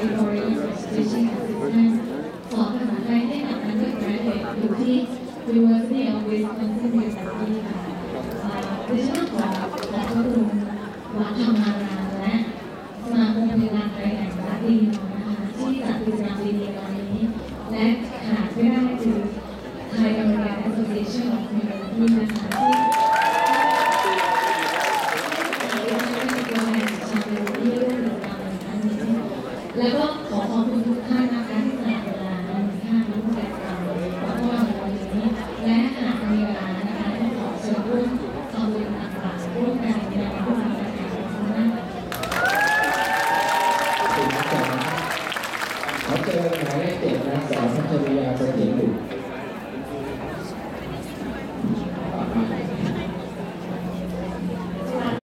Mandatory Registration Assessment 어떤 나라에 해당하는 그런 요지 요원의 연구에서 컨셉을 만듭니다. 그래서 저도 완전한 แล้วก็ขอขอบคุณทุกท่านนะคะที่สละเวลาในค่านรู้จักเราขอโทษในวันนี้และหากมีเวลานะคะก็ขอเชิญร่วมทำบุญตักบาตรร่วมกันในวันนี้นะคะขอบคุณมากขอบคุณครับขอเจอหมายเลขเจ็ดนะสาวสัจจ